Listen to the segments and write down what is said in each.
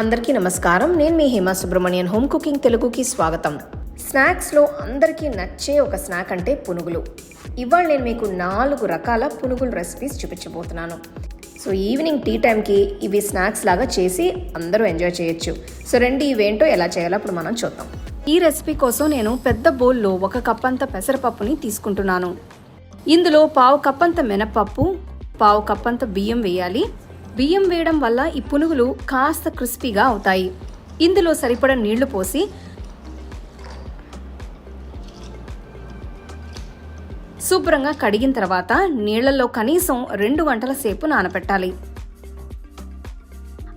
అందరికీ నమస్కారం. నేను మీ హేమా సుబ్రహ్మణ్యన్. హోమ్ కుకింగ్ తెలుగుకి స్వాగతం. స్నాక్స్లో అందరికీ నచ్చే ఒక స్నాక్ అంటే పునుగులు. ఇవాళ నేను మీకు నాలుగు రకాల పునుగుల రెసిపీస్ చూపించబోతున్నాను. సో ఈవినింగ్ టీ టైంకి ఇవి స్నాక్స్ లాగా చేసి అందరూ ఎంజాయ్ చేయొచ్చు. సో రెండు ఇవేంటో ఎలా చేయాలో అప్పుడు మనం చూద్దాం. ఈ రెసిపీ కోసం నేను పెద్ద బౌల్లో ఒక కప్ అంత పెసరపప్పుని తీసుకుంటున్నాను. ఇందులో పావు కప్ అంత మినపప్పు పావు కప్ అంత బియ్యం వేయాలి. బియ్యం వేయడం వల్ల ఈ పునుగులు కాస్త క్రిస్పీగా అవుతాయి. ఇందులో సరిపడ నీళ్ళు పోసి శుభ్రంగా కడిగిన తర్వాత నీళ్ళలో కనీసం రెండు గంటల సేపు నానపెట్టాలి.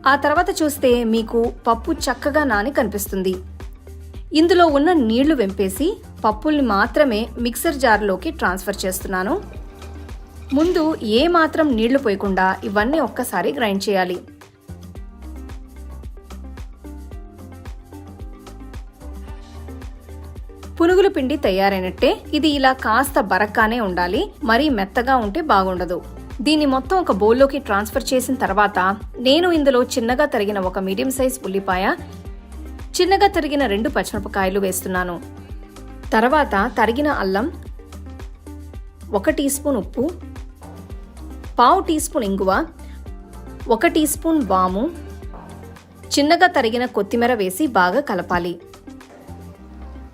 ఆ తర్వాత చూస్తే మీకు పప్పు చక్కగా నాని కనిపిస్తుంది. ఇందులో ఉన్న నీళ్ళు వెంపేసి పప్పుల్ని మాత్రమే మిక్సర్ జార్లోకి ట్రాన్స్ఫర్ చేస్తున్నాను. ముందు ఏ మాత్రం నీళ్ళు పోయకుండా ఇవన్నీ ఒక్కసారి గ్రైండ్ చేయాలి. పునుగుల పిండి తయారైనట్టే ఇది ఇలా కాస్త బరక్కానే ఉండాలి. మరీ మెత్తగా ఉంటే బాగుండదు. దీన్ని మొత్తం ఒక బౌల్లోకి ట్రాన్స్ఫర్ చేసిన తర్వాత నేను ఇందులో చిన్నగా తరిగిన ఒక మీడియం సైజ్ ఉల్లిపాయ చిన్నగా తరిగిన రెండు పచ్చిమిరపకాయలు వేస్తున్నాను. తర్వాత తరిగిన అల్లం ఒక టీ స్పూన్ ఉప్పు పావు టీ స్పూన్ ఇంగువ ఒక టీ స్పూన్ వాము చిన్నగా తరిగిన కొత్తిమీర వేసి బాగా కలపాలి.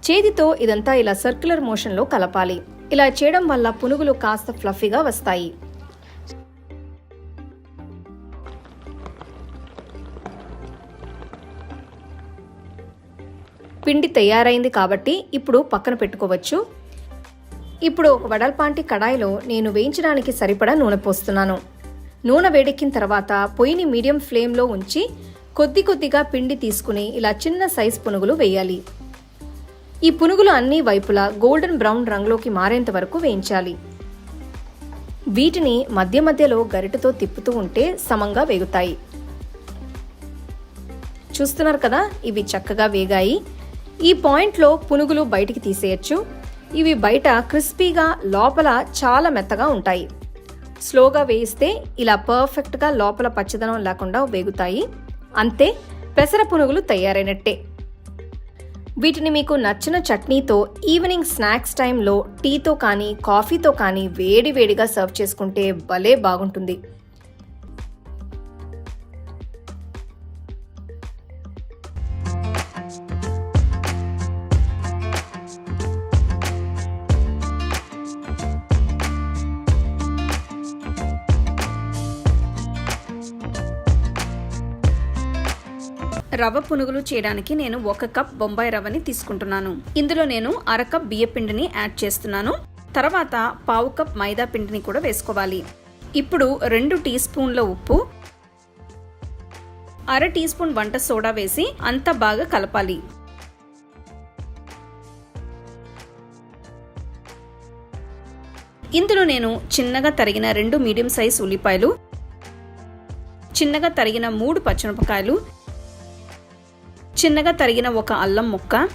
చేతితో ఇదంతా ఇలా సర్క్యులర్ మోషన్లో కలపాలి. ఇలా చేయడం వల్ల పునుగులు కాస్త ఫ్లఫీగా వస్తాయి. పిండి తయారైంది కాబట్టి ఇప్పుడు పక్కన పెట్టుకోవచ్చు. ఇప్పుడు ఒక వడల్పాంటి కడాయిలో నేను వేయించడానికి సరిపడా నూనె పోస్తున్నాను. నూనె వేడెక్కిన తర్వాత పొయ్యిని మీడియం ఫ్లేమ్లో ఉంచి కొద్ది కొద్దిగా పిండి తీసుకుని ఇలా చిన్న సైజ్ పునుగులు వేయాలి. ఈ పునుగులు అన్ని వైపులా గోల్డెన్ బ్రౌన్ రంగులోకి మారేంత వరకు వేయించాలి. వీటిని మధ్య మధ్యలో గరిటతో తిప్పుతూ ఉంటే సమంగా వేగుతాయి. చూస్తున్నారు కదా? ఇవి చక్కగా వేగాయి. ఈ పాయింట్లో పునుగులు బయటికి తీసేయచ్చు. ఇవి బయట క్రిస్పీగా లోపల చాలా మెత్తగా ఉంటాయి. స్లోగా వేయిస్తే ఇలా పర్ఫెక్ట్గా లోపల పచ్చదనం లేకుండా వేగుతాయి. అంతే పెసర పునుగులు తయారైనట్టే. వీటిని మీకు నచ్చిన చట్నీతో ఈవినింగ్ స్నాక్స్ టైంలో టీతో కానీ కాఫీతో కానీ వేడి వేడిగా సర్వ్ చేసుకుంటే భలే బాగుంటుంది. రవ్వ పునుగులు చేయడానికి నేను ఒక కప్ బొంబాయి రవ్వని తీసుకుంటున్నాను. ఇందులో నేను అర కప్ బియ్య పిండిని యాడ్ చేస్తున్నాను. తర్వాత పావు కప్ మైదా పిండిని కూడా వేసుకోవాలి. ఇప్పుడు రెండు టీ స్పూన్ల ఉప్పు అర టీ స్పూన్ వంట సోడా వేసి అంతా బాగా కలపాలి. ఇందులో నేను చిన్నగా తరిగిన రెండు మీడియం సైజ్ ఉల్లిపాయలు చిన్నగా తరిగిన మూడు పచ్చిమిరపకాయలు చిన్నగా తరిగిన ఒక అల్లం ముక్క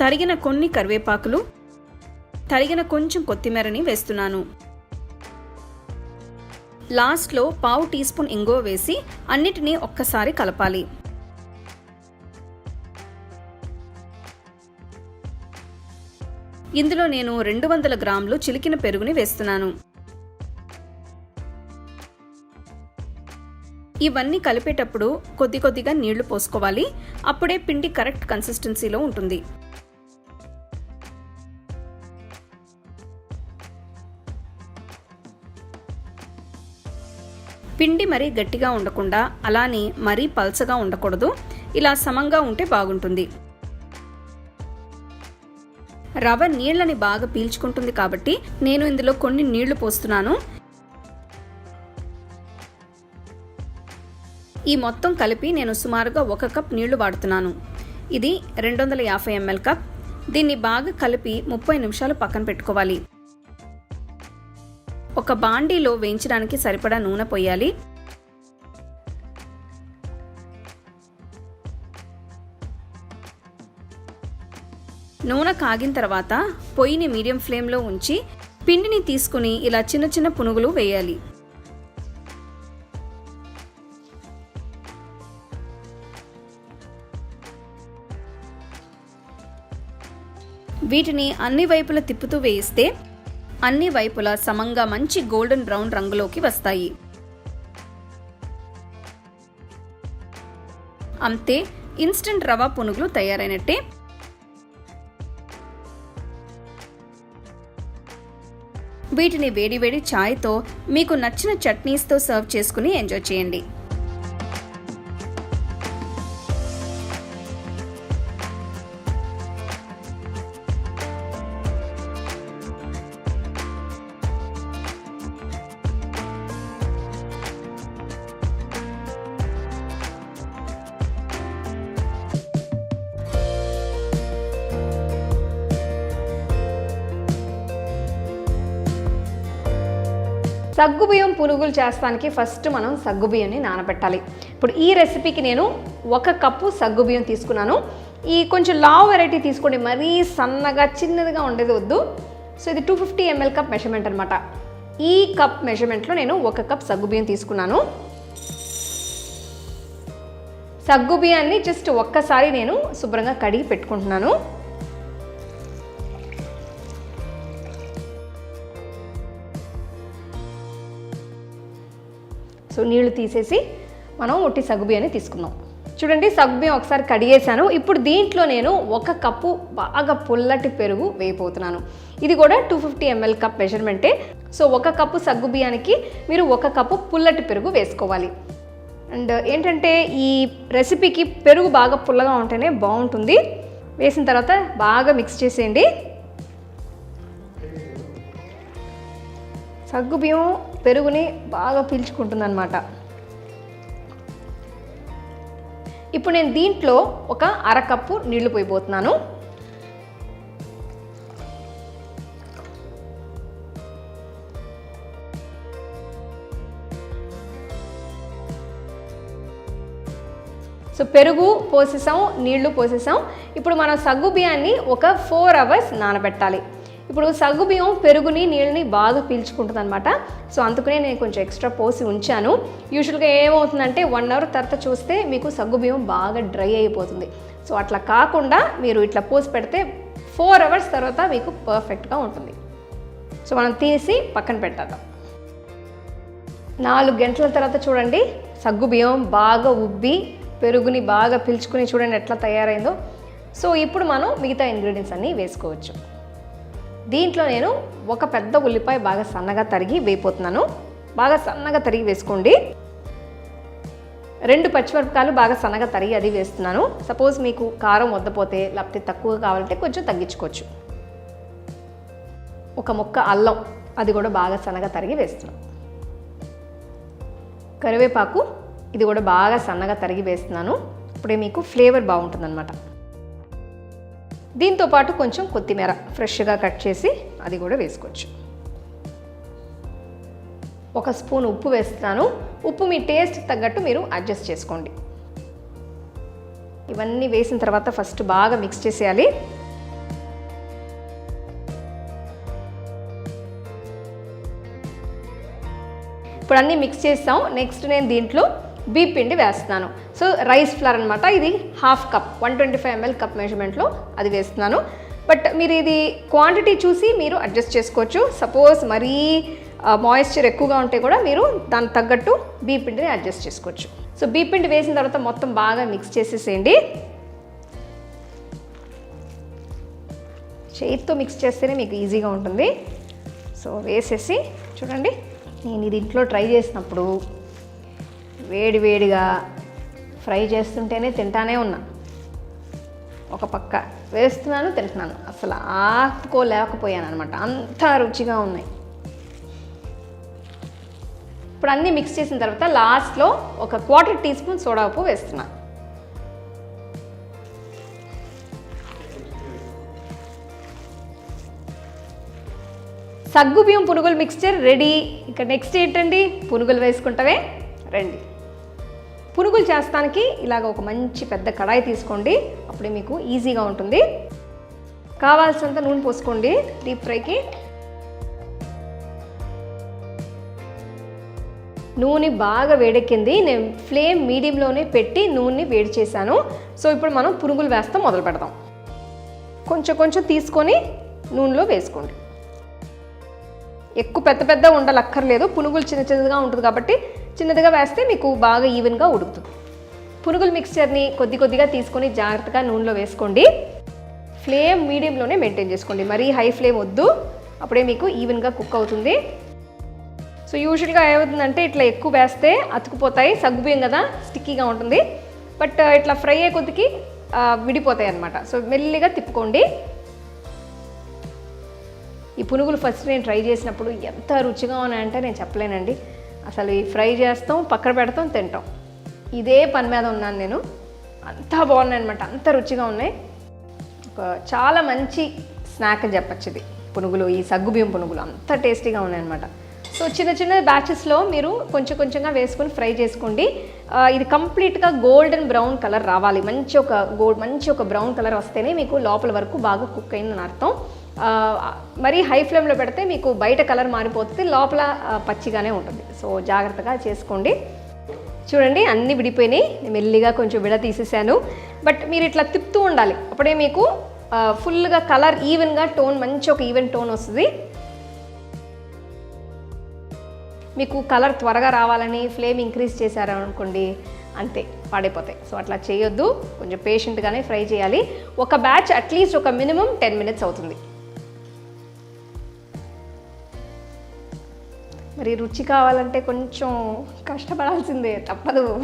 తరిగిన కొన్ని కరివేపాకులు తరిగిన కొంచెం కొత్తిమీరని వేస్తున్నాను. లాస్ట్లో పావు టీ స్పూన్ ఇంగువ వేసి అన్నిటినీ ఒక్కసారి కలపాలి. ఇందులో నేను రెండు వందల గ్రాములు చిలికిన పెరుగుని వేస్తున్నాను. ఇవన్నీ కలిపేటప్పుడు కొద్ది కొద్దిగా నీళ్ళు పోసుకోవాలి. అప్పుడే పిండి కరెక్ట్ కన్సిస్టెన్సీలో ఉంటుంది. పిండి మరీ గట్టిగా ఉండకుండా అలానే మరీ పల్చగా ఉండకూడదు. ఇలా సమంగా ఉంటే బాగుంటుంది. రవ నీళ్ళని బాగా పీల్చుకుంటుంది కాబట్టి నేను ఇందులో కొన్ని నీళ్ళు పోస్తున్నాను. ఈ మొత్తం కలిపి నేను సుమారుగా ఒక కప్ నీళ్ళు వాడుతున్నాను. ఇది రెండు వందల యాభై ఎంఎల్ కప్. దీన్ని బాగా కలిపి ముప్పై నిమిషాలు పక్కన పెట్టుకోవాలి. ఒక బాండీలో వేయించడానికి సరిపడా నూనె పోయాలి. నూనె కాగిన తర్వాత పొయ్యిని మీడియం ఫ్లేమ్లో ఉంచి పిండిని తీసుకుని ఇలా చిన్న చిన్న పునుగులు వేయాలి. వీటిని అన్ని వైపులా తిప్పుతూ వేయిస్తే అన్ని వైపులా సమంగా మంచి గోల్డెన్ బ్రౌన్ రంగులోకి వస్తాయి. అంతే ఇన్స్టంట్ రవా పునుగులు తయారైనట్టే. వీటిని వేడివేడి ఛాయ్తో మీకు నచ్చిన చట్నీస్తో సర్వ్ చేసుకుని ఎంజాయ్ చేయండి. సగ్గుబియ్యం పునుగులు చేస్తానికి ఫస్ట్ మనం సగ్గుబియ్యాన్ని నానబెట్టాలి. ఇప్పుడు ఈ రెసిపీకి నేను ఒక కప్పు సగ్గుబియ్యం తీసుకున్నాను. ఈ కొంచెం లావ్ వెరైటీ తీసుకోండి. మరీ సన్నగా చిన్నదిగా ఉండేది వద్దు. సో ఇది two fifty ML cup measurement అనమాట ఈ కప్ మెజర్మెంట్లో నేను ఒక కప్ సగ్గుబియ్యం తీసుకున్నాను. సగ్గుబియ్యాన్ని జస్ట్ ఒక్కసారి నేను శుభ్రంగా కడిగి పెట్టుకుంటున్నాను. సో నీళ్ళు తీసేసి మనం ఒట్టి సగ్గుబియ్యాన్ని తీసుకుందాం. చూడండి సగ్గుబియ్యం ఒకసారి కడిగేశాను. ఇప్పుడు దీంట్లో నేను ఒక కప్పు బాగా పుల్లటి పెరుగు వేయబోతున్నాను. ఇది కూడా టూ ఫిఫ్టీ ఎంఎల్ కప్ మెజర్మెంటే సో ఒక కప్పు సగ్గుబియ్యానికి మీరు ఒక కప్పు పుల్లటి పెరుగు వేసుకోవాలి. అండ్ ఏంటంటే ఈ రెసిపీకి పెరుగు బాగా పుల్లగా ఉంటేనే బాగుంటుంది. వేసిన తర్వాత బాగా మిక్స్ చేసేయండి. సగ్గుబియ్యం పెరుగుని బాగా పీల్చుకుంటుంది అనమాట ఇప్పుడు నేను దీంట్లో ఒక అరకప్పు నీళ్ళు పోయిపోతున్నాను సో పెరుగు పోసేసాం నీళ్ళు పోసేసాం. ఇప్పుడు మనం సగ్గు బియ్యాన్ని ఒక ఫోర్ అవర్స్ నానబెట్టాలి. ఇప్పుడు సగ్గు బియ్యం పెరుగుని నీళ్ళని బాగా పీల్చుకుంటుంది అనమాట సో అందుకనే నేను కొంచెం ఎక్స్ట్రా పోసి ఉంచాను. యూజువల్గా ఏమవుతుందంటే వన్ అవర్ తర్వాత చూస్తే మీకు సగ్గు బియ్యం బాగా డ్రై అయిపోతుంది. సో అట్లా కాకుండా మీరు ఇట్లా పోసి పెడితే ఫోర్ అవర్స్ తర్వాత మీకు పర్ఫెక్ట్గా ఉంటుంది. సో మనం తీసి పక్కన పెట్టేద్దాం. నాలుగు గంటల తర్వాత చూడండి సగ్గు బియ్యం బాగా ఉబ్బి పెరుగుని బాగా పీల్చుకుని చూడండి ఎట్లా తయారైందో. సో ఇప్పుడు మనం మిగతా ఇంగ్రీడియంట్స్ అన్నీ వేసుకోవచ్చు. దీంట్లో నేను ఒక పెద్ద ఉల్లిపాయ బాగా సన్నగా తరిగి వేయిపోతున్నాను బాగా సన్నగా తరిగి వేసుకోండి. రెండు పచ్చిమిరపకాయలు బాగా సన్నగా తరిగి అది వేస్తున్నాను. సపోజ్ మీకు కారం వద్దపోతే లేకపోతే తక్కువ కావాలంటే కొంచెం తగ్గించుకోవచ్చు. ఒక ముక్క అల్లం అది కూడా బాగా సన్నగా తరిగి వేస్తున్నాను. కరివేపాకు ఇది కూడా బాగా సన్నగా తరిగి వేస్తున్నాను. ఇప్పుడే మీకు ఫ్లేవర్ బాగుంటుందన్నమాట. దీంతో పాటు కొంచెం కొత్తిమీర ఫ్రెష్గా కట్ చేసి అది కూడా వేసుకోవచ్చు. ఒక స్పూన్ ఉప్పు వేస్తున్నాను. ఉప్పు మీ టేస్ట్ తగ్గట్టు మీరు అడ్జస్ట్ చేసుకోండి. ఇవన్నీ వేసిన తర్వాత ఫస్ట్ బాగా మిక్స్ చేసేయాలి. ఇప్పుడు అన్నీ మిక్స్ చేస్తాం. నెక్స్ట్ నేను దీంట్లో బీప్ పిండి వేస్తున్నాను. సో రైస్ ఫ్లవర్ అనమాట ఇది half cup one twenty five ML cup మెజర్మెంట్లో అది వేస్తున్నాను. బట్ మీరు ఇది క్వాంటిటీ చూసి మీరు అడ్జస్ట్ చేసుకోవచ్చు. సపోజ్ మరీ మాయిశ్చర్ ఎక్కువగా ఉంటే కూడా మీరు దానికి తగ్గట్టు బీ పిండిని అడ్జస్ట్ చేసుకోవచ్చు. సో బీ పిండి వేసిన తర్వాత మొత్తం బాగా మిక్స్ చేసేసేయండి. చేతితో మిక్స్ చేస్తేనే మీకు ఈజీగా ఉంటుంది. సో వేసేసి చూడండి. నేను ఇది ఇంట్లో ట్రై చేసినప్పుడు వేడి వేడిగా ఫ్రై చేస్తుంటేనే తింటానే ఉన్నా. ఒక పక్క వేస్తున్నాను తింటున్నాను. అసలు ఆపుకోలేకపోయాను అనమాట అంత రుచిగా ఉన్నాయి. ఇప్పుడు అన్నీ మిక్స్ చేసిన తర్వాత లాస్ట్లో ఒక క్వార్టర్ టీ స్పూన్ సోడా ఉప్పు వేస్తున్నాను సగ్గు బియ్యం పునుగులు మిక్స్చర్ రెడీ ఇక నెక్స్ట్ ఏంటండి? పునుగులు వేసుకుంటావే రండి. పునుగులు చేస్తానికి ఇలాగ ఒక మంచి పెద్ద కడాయి తీసుకోండి. అప్పుడే మీకు ఈజీగా ఉంటుంది. కావాల్సినంత నూనె పోసుకోండి. డీప్ ఫ్రైకి. నూనె బాగా వేడెక్కింది. నేను ఫ్లేమ్ మీడియంలోనే పెట్టి నూనెని వేడి చేశాను. సో ఇప్పుడు మనం పునుగులు వేస్తాం మొదలు పెడదాం కొంచెం కొంచెం తీసుకొని నూనెలో వేసుకోండి. ఎక్కువ పెద్ద పెద్ద ఉండలక్కర్లేదు. పునుగులు చిన్న చిన్నగా ఉంటుంది కాబట్టి చిన్నదిగా వేస్తే మీకు బాగా ఈవెన్గా ఉడుకుతుంది. పునుగుల మిక్స్చర్ని కొద్ది కొద్దిగా తీసుకొని జాగ్రత్తగా నూనెలో వేసుకోండి. ఫ్లేమ్ మీడియంలోనే మెయింటైన్ చేసుకోండి. మరీ హై ఫ్లేమ్ వద్దు. అప్పుడే మీకు ఈవెన్గా కుక్ అవుతుంది. సో యూజువల్గా ఏమవుతుందంటే ఇట్లా ఎక్కువ వేస్తే అతుకుపోతాయి సగ్గుబియ్యం కదా స్టిక్కీగా ఉంటుంది. బట్ ఇట్లా ఫ్రై అయ్యే కొద్దికి విడిపోతాయి అన్నమాట. సో మెల్లిగా తిప్పుకోండి. ఈ పునుగులు ఫస్ట్ నేను ట్రై చేసినప్పుడు ఎంత రుచిగా ఉన్నాయంటే నేను చెప్పలేనండి. అసలు ఈ ఫ్రై చేస్తాం పక్కన పెడతాం తింటాం. ఇదే పని మీద ఉన్నాను నేను. అంతా బాగున్నాయి అనమాట అంత రుచిగా ఉన్నాయి. ఒక చాలా మంచి స్నాక్ అని చెప్పచ్చు ఇది. పునుగులు ఈ సగ్గుబియ్యం పునుగులు అంత టేస్టీగా ఉన్నాయన్నమాట సో చిన్న చిన్న బ్యాచెస్లో మీరు కొంచెం కొంచెంగా వేసుకొని ఫ్రై చేసుకోండి. ఇది కంప్లీట్గా గోల్డెన్ బ్రౌన్ కలర్ రావాలి. మంచి ఒక గోల్డ్ మంచి ఒక బ్రౌన్ కలర్ వస్తేనే మీకు లోపల వరకు బాగా కుక్ అయిందని అర్థం. మరీ హై ఫ్లేమ్లో పెడితే మీకు బయట కలర్ మారిపోతుంది లోపల పచ్చిగానే ఉంటుంది. సో జాగ్రత్తగా చేసుకోండి. చూడండి అన్నీ విడిపోయినాయి. మెల్లిగా కొంచెం విడ తీసేసాను. బట్ మీరు ఇట్లా తిప్పుతూ ఉండాలి. అప్పుడే మీకు ఫుల్గా కలర్ ఈవెన్గా టోన్ మంచి ఒక ఈవెన్ టోన్ వస్తుంది. మీకు కలర్ త్వరగా రావాలని ఫ్లేమ్ ఇంక్రీజ్ చేశారు అనుకోండి అంతే పాడైపోతాయి. సో అట్లా చేయొద్దు. కొంచెం పేషెంట్గానే ఫ్రై చేయాలి. ఒక బ్యాచ్ అట్లీస్ట్ ఒక మినిమం టెన్ మినిట్స్ అవుతుంది. మరి రుచి కావాలంటే కొంచెం కష్టపడాల్సిందే తప్పదు.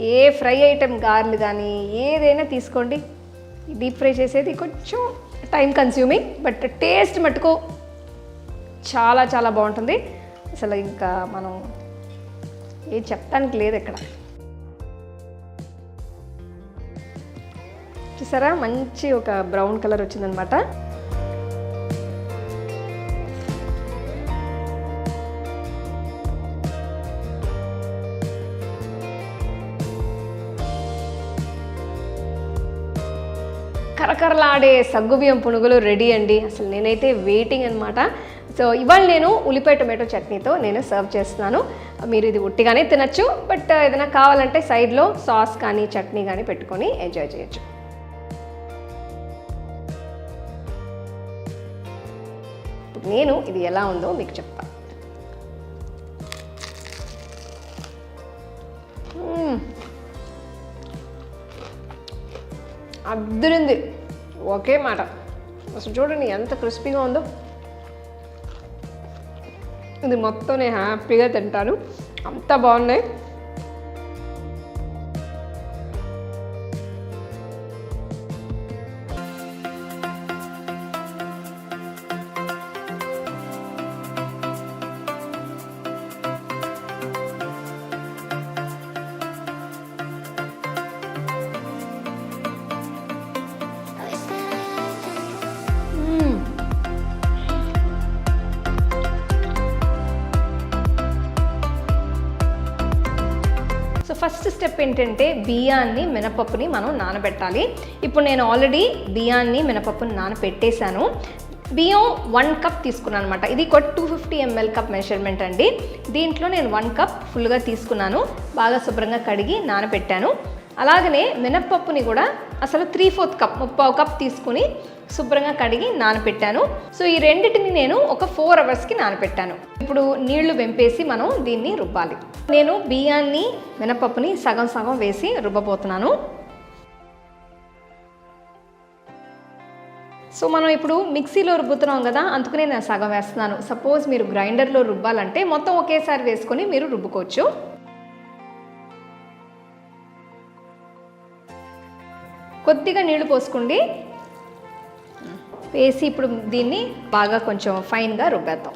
ఏ ఫ్రై ఐటెం గార్లు కానీ ఏదైనా తీసుకోండి. డీప్ ఫ్రై చేసేది కొంచెం టైం కన్స్యూమింగ్ బట్ టేస్ట్ మటుకు చాలా చాలా బాగుంటుంది. అసలు ఇంకా మనం ఏం చెప్పడానికి లేదు ఇక్కడ. చూసారా? మంచి ఒక బ్రౌన్ కలర్ వచ్చిందనమాట. కరకరలాడే సగ్గుబియ్యం పునుగులు రెడీ అండి. అసలు నేనైతే వెయిటింగ్ అనమాట సో ఇవాళ నేను ఉల్లిపాయ టొమాటో చట్నీతో నేను సర్వ్ చేస్తున్నాను. మీరు ఇది ఉట్టిగానే తినచ్చు బట్ uh, ఏదైనా కావాలంటే సైడ్లో సాస్ కానీ చట్నీ కానీ పెట్టుకొని ఎంజాయ్ చేయొచ్చు. నేను ఇది ఎలా ఉందో మీకు చెప్తా. అద్దరింది. ఒకే మాట. అసలు చూడండి ఎంత క్రిస్పీగా ఉందో. ఇది మొత్తం నేను హ్యాపీగా తింటాను. అంత బాగున్నాయి. స్టెప్ ఏంటంటే బియ్యాన్ని మినపప్పుని మనం నానబెట్టాలి. ఇప్పుడు నేను ఆల్రెడీ బియ్యాన్ని మినపప్పుని నానబెట్టేశాను. బియ్యం వన్ కప్ తీసుకున్నాను అనమాట ఇది ఒక two fifty ML cup measurement అండి. దీంట్లో నేను వన్ కప్ ఫుల్గా తీసుకున్నాను. బాగా శుభ్రంగా కడిగి నానబెట్టాను. అలాగనే మినప్పప్పుని కూడా అసలు త్రీ ఫోర్త్ కప్ ముప్పావు కప్ తీసుకుని శుభ్రంగా కడిగి నానపెట్టాను. సో ఈ రెండింటిని నేను ఒక ఫోర్ అవర్స్కి నానపెట్టాను. ఇప్పుడు నీళ్ళు వెంపేసి మనం దీన్ని రుబ్బాలి. నేను బియ్యాన్ని మినపప్పుని సగం సగం వేసి రుబ్బబోతున్నాను. సో మనం ఇప్పుడు మిక్సీలో రుబ్బుతున్నాం కదా అందుకనే నేను సగం వేస్తున్నాను. సపోజ్ మీరు గ్రైండర్లో రుబ్బాలంటే మొత్తం ఒకేసారి వేసుకొని మీరు రుబ్బుకోవచ్చు. కొద్దిగా నీళ్ళు పోసుకోండి. వేసి ఇప్పుడు దీన్ని బాగా కొంచెం ఫైన్గా రుబ్బేద్దాం.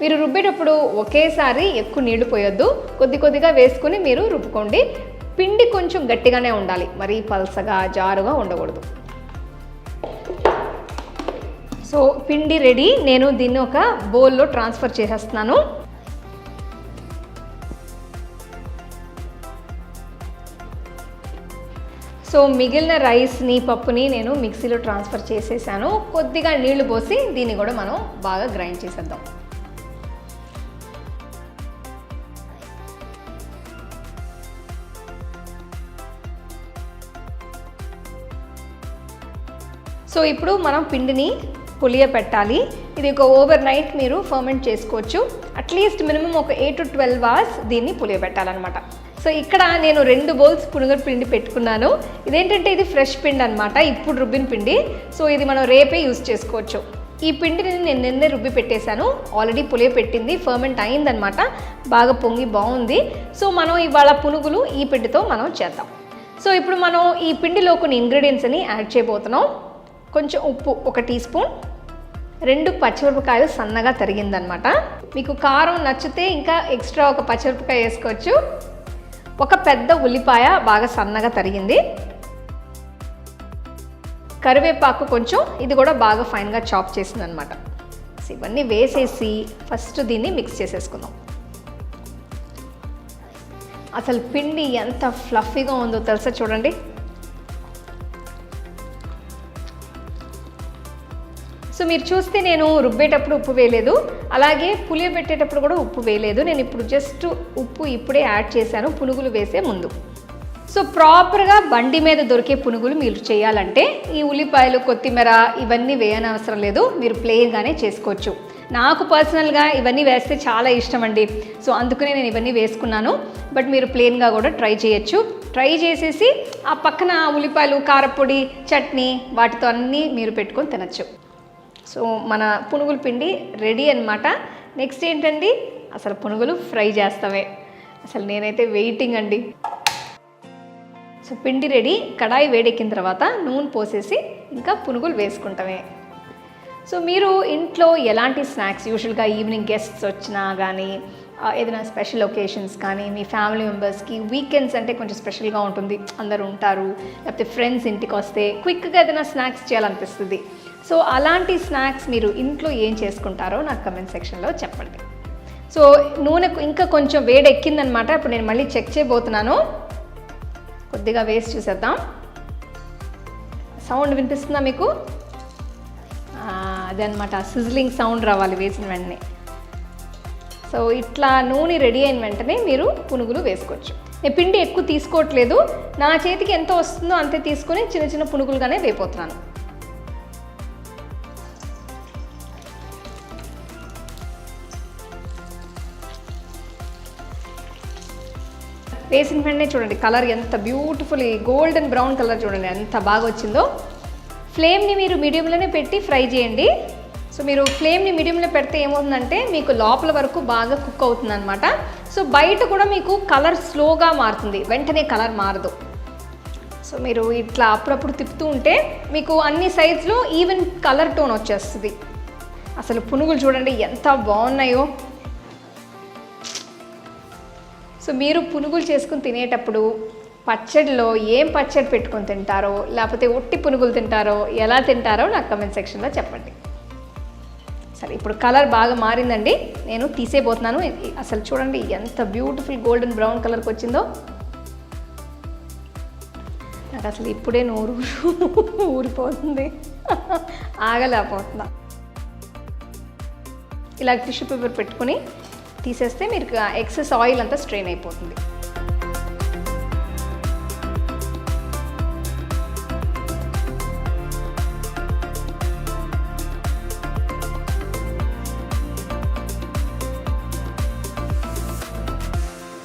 మీరు రుబ్బేటప్పుడు ఒకేసారి ఎక్కువ నీళ్ళు పోయొద్దు. కొద్ది కొద్దిగా వేసుకుని మీరు రుబ్బుకోండి. పిండి కొంచెం గట్టిగానే ఉండాలి. మరీ పలసగా జారుగా ఉండకూడదు. సో పిండి రెడీ. నేను దీన్ని ఒక బౌల్లో ట్రాన్స్ఫర్ చేసేస్తున్నాను. సో మిగిలిన రైస్ని పప్పుని నేను మిక్సీలో ట్రాన్స్ఫర్ చేసేసాను. కొద్దిగా నీళ్ళు పోసి దీన్ని కూడా మనం బాగా గ్రైండ్ చేసేద్దాం. సో ఇప్పుడు మనం పిండిని పులియపెట్టాలి ఇది ఒక ఓవర్ నైట్ మీరు ఫర్మెంట్ చేసుకోవచ్చు. అట్లీస్ట్ మినిమం ఒక ఎయిట్ టు ట్వెల్వ్ అవర్స్ దీన్ని పులియబెట్టాలన్నమాట సో ఇక్కడ నేను రెండు బౌల్స్ పునుగర్ పిండి పెట్టుకున్నాను. ఇదేంటంటే ఇది ఫ్రెష్ పిండి అనమాట ఇప్పుడు రుబ్బిన పిండి. సో ఇది మనం రేపే యూస్ చేసుకోవచ్చు. ఈ పిండిని నేను నిన్నే రుబ్బి పెట్టేశాను. ఆల్రెడీ పులియ పెట్టింది ఫర్మెంట్ అయిందనమాట బాగా పొంగి బాగుంది. సో మనం ఇవాళ పునుగులు ఈ పిండితో మనం చేద్దాం. సో ఇప్పుడు మనం ఈ పిండిలో కొన్ని ఇంగ్రీడియంట్స్ని యాడ్ చేయబోతున్నాం. కొంచెం ఉప్పు ఒక టీ స్పూన్. రెండు పచ్చిమిరపకాయలు సన్నగా తరిగిందనమాట. మీకు కారం నచ్చితే ఇంకా ఎక్స్ట్రా ఒక పచ్చిమిరపకాయ వేసుకోవచ్చు. ఒక పెద్ద ఉల్లిపాయ బాగా సన్నగా తరిగింది. కరివేపాకు కొంచెం ఇది కూడా బాగా ఫైన్గా చాప్ చేసింది అనమాట ఇవన్నీ వేసేసి ఫస్ట్ దీన్ని మిక్స్ చేసేసుకుందాం. అసలు పిండి ఎంత ఫ్లఫీగా ఉందో తెలుసా చూడండి. సో మీరు చూస్తే నేను రుబ్బేటప్పుడు ఉప్పు వేయలేదు. అలాగే పులియబెట్టేటప్పుడు కూడా ఉప్పు వేయలేదు. నేను ఇప్పుడు జస్ట్ ఉప్పు ఇప్పుడే యాడ్ చేశాను. పునుగులు వేసే ముందు. సో ప్రాపర్గా బండి మీద దొరికే పునుగులు మీరు చేయాలంటే ఈ ఉల్లిపాయలు కొత్తిమీర ఇవన్నీ వేయనవసరం లేదు. మీరు ప్లెయిన్గానే చేసుకోవచ్చు. నాకు పర్సనల్గా ఇవన్నీ వేస్తే చాలా ఇష్టం అండి. సో అందుకనే నేను ఇవన్నీ వేసుకున్నాను. బట్ మీరు ప్లెయిన్గా కూడా ట్రై చేయొచ్చు. ట్రై చేసేసి ఆ పక్కన ఉల్లిపాయలు కారపొడి చట్నీ వాటితో అన్నీ మీరు పెట్టుకొని తినచ్చు. సో మన పునుగుల పిండి రెడీ అన్నమాట. నెక్స్ట్ ఏంటండి? అసలు పునుగులు ఫ్రై చేస్తామే అసలు నేనైతే వెయిటింగ్ అండి. సో పిండి రెడీ కడాయి వేడెక్కిన తర్వాత నూనె పోసేసి ఇంకా పునుగులు వేసుకుంటామే. సో మీరు ఇంట్లో ఎలాంటి స్నాక్స్ యూజువల్గా ఈవినింగ్ గెస్ట్స్ వచ్చినా కానీ ఏదైనా స్పెషల్ ఒకేషన్స్ కానీ మీ ఫ్యామిలీ మెంబర్స్కి వీకెండ్స్ అంటే కొంచెం స్పెషల్గా ఉంటుంది. అందరూ ఉంటారు లేకపోతే ఫ్రెండ్స్ ఇంటికి వస్తే క్విక్గా ఏదైనా స్నాక్స్ చేయాలనిపిస్తుంది. సో అలాంటి స్నాక్స్ మీరు ఇంట్లో ఏం చేసుకుంటారో నాకు కమెంట్ సెక్షన్లో చెప్పండి. సో నూనె ఇంకా కొంచెం వేడెక్కిందనమాట ఇప్పుడు నేను మళ్ళీ చెక్ చేయబోతున్నాను. కొద్దిగా వేసి చూసేద్దాం. సౌండ్ వినిపిస్తుందా మీకు? అదనమాట. సిజ్లింగ్ సౌండ్ రావాలి వేసిన వెంటనే. సో ఇట్లా నూనె రెడీ అయిన వెంటనే మీరు పునుగులు వేసుకోవచ్చు. నేను పిండి ఎక్కువ తీసుకోవట్లేదు. నా చేతికి ఎంత వస్తుందో అంతే తీసుకొని చిన్న చిన్న పునుగులుగానే వేపోతున్నాను వేసిన వెంటనే చూడండి. కలర్ ఎంత బ్యూటిఫుల్ గోల్డెన్ బ్రౌన్ కలర్ చూడండి. ఎంత బాగా వచ్చిందో. ఫ్లేమ్ని మీరు మీడియంలోనే పెట్టి ఫ్రై చేయండి. సో మీరు ఫ్లేమ్ని మీడియంలో పెడితే ఏమవుతుందంటే మీకు లోపల వరకు బాగా కుక్ అవుతుంది అనమాట సో బయట కూడా మీకు కలర్ స్లోగా మారుతుంది. వెంటనే కలర్ మారదు. సో మీరు ఇట్లా అప్పుడప్పుడు తిప్పుతూ ఉంటే మీకు అన్ని సైజులో ఈవెన్ కలర్ టోన్ వచ్చేస్తుంది. అసలు పునుగులు చూడండి ఎంత బాగున్నాయో. సో మీరు పునుగులు చేసుకుని తినేటప్పుడు పచ్చడిలో ఏం పచ్చడి పెట్టుకొని తింటారో లేకపోతే ఒట్టి పునుగులు తింటారో ఎలా తింటారో నాకు కమెంట్ సెక్షన్లో చెప్పండి. సరే ఇప్పుడు కలర్ బాగా మారిందండి. నేను తీసేయబోతున్నాను. అసలు చూడండి ఎంత బ్యూటిఫుల్ గోల్డెన్ బ్రౌన్ కలర్కి వచ్చిందో. నాకు అసలు ఇప్పుడే నోరు ఊరిపోతుంది. ఆగలేకపోతున్నా. ఇలా టిష్యూ పేపర్ పెట్టుకుని తీసేస్తే మీరు ఎక్సెస్ ఆయిల్ అంతా స్ట్రెయిన్ అయిపోతుంది.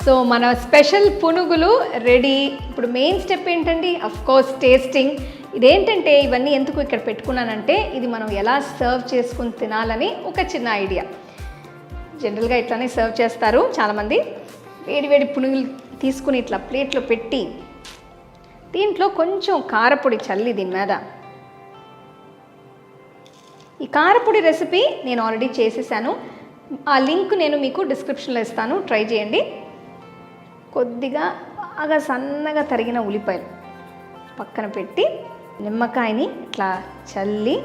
సో మన స్పెషల్ పునుగులు రెడీ ఇప్పుడు మెయిన్ స్టెప్ ఏంటండి? కోర్స్ టేస్టింగ్ ఇదేంటంటే ఇవన్నీ ఎందుకు ఇక్కడ పెట్టుకున్నానంటే ఇది మనం ఎలా సర్వ్ చేసుకుని తినాలని ఒక చిన్న ఐడియా జనరల్గా ఇట్లానే సర్వ్ చేస్తారు చాలామంది. వేడి వేడి పునుగులు తీసుకుని ఇట్లా ప్లేట్లో పెట్టి దీంట్లో కొంచెం కారపొడి చల్లి దీని మీద. ఈ కారపొడి రెసిపీ నేను ఆల్రెడీ చేసేసాను. ఆ లింక్ నేను మీకు డిస్క్రిప్షన్లో ఇస్తాను. ట్రై చేయండి. కొద్దిగా బాగా సన్నగా తరిగిన ఉల్లిపాయలు పక్కన పెట్టి నిమ్మకాయని ఇట్లా చల్లి.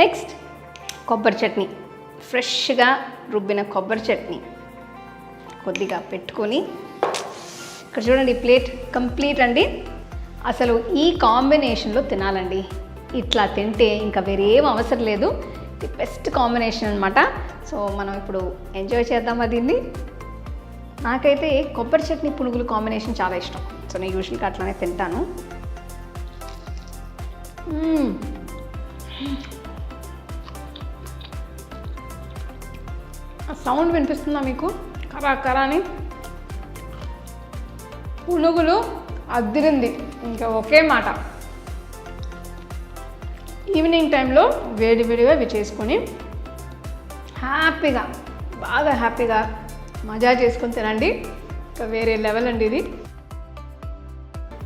నెక్స్ట్ కొబ్బరి చట్నీ. ఫ్రెష్గా రుబ్బిన కొబ్బరి చట్నీ. కొద్దిగా పెట్టుకొని ఇక్కడ చూడండి ప్లేట్ కంప్లీట్ అండి. అసలు ఈ కాంబినేషన్లో తినాలండి. ఇట్లా తింటే ఇంకా వేరేం అవసరం లేదు. ఇది బెస్ట్ కాంబినేషన్ అనమాట సో మనం ఇప్పుడు ఎంజాయ్ చేద్దామా దీన్ని? నాకైతే కొబ్బరి చట్నీ పునుగులు కాంబినేషన్ చాలా ఇష్టం. సో నేను యూజువల్గా అట్లానే తింటాను. సౌండ్ వినిపిస్తుందా మీకు? కరా కరా అని. పునుగులు అద్దిరింది. ఇంకా ఒకే మాట. ఈవినింగ్ టైంలో వేడి వేడిగా ఇవి చేసుకొని హ్యాపీగా బాగా హ్యాపీగా మజా చేసుకొని తినండి. ఇంకా వేరే లెవెల్ అండి ఇది.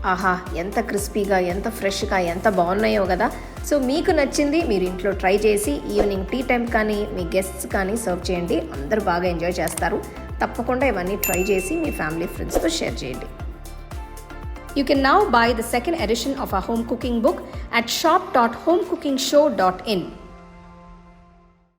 ఆహా ఎంత క్రిస్పీగా ఎంత ఫ్రెష్గా ఎంత బాగున్నాయో కదా. సో మీకు నచ్చింది మీరు ఇంట్లో ట్రై చేసి ఈవినింగ్ టీ టైం కానీ మీ గెస్ట్స్ కానీ సర్వ్ చేయండి. అందరూ బాగా ఎంజాయ్ చేస్తారు. తప్పకుండా ఇవన్నీ ట్రై చేసి మీ ఫ్యామిలీ ఫ్రెండ్స్తో షేర్ చేయండి. You can now buy the second edition of our home cooking book at shop.homecookingshow.in.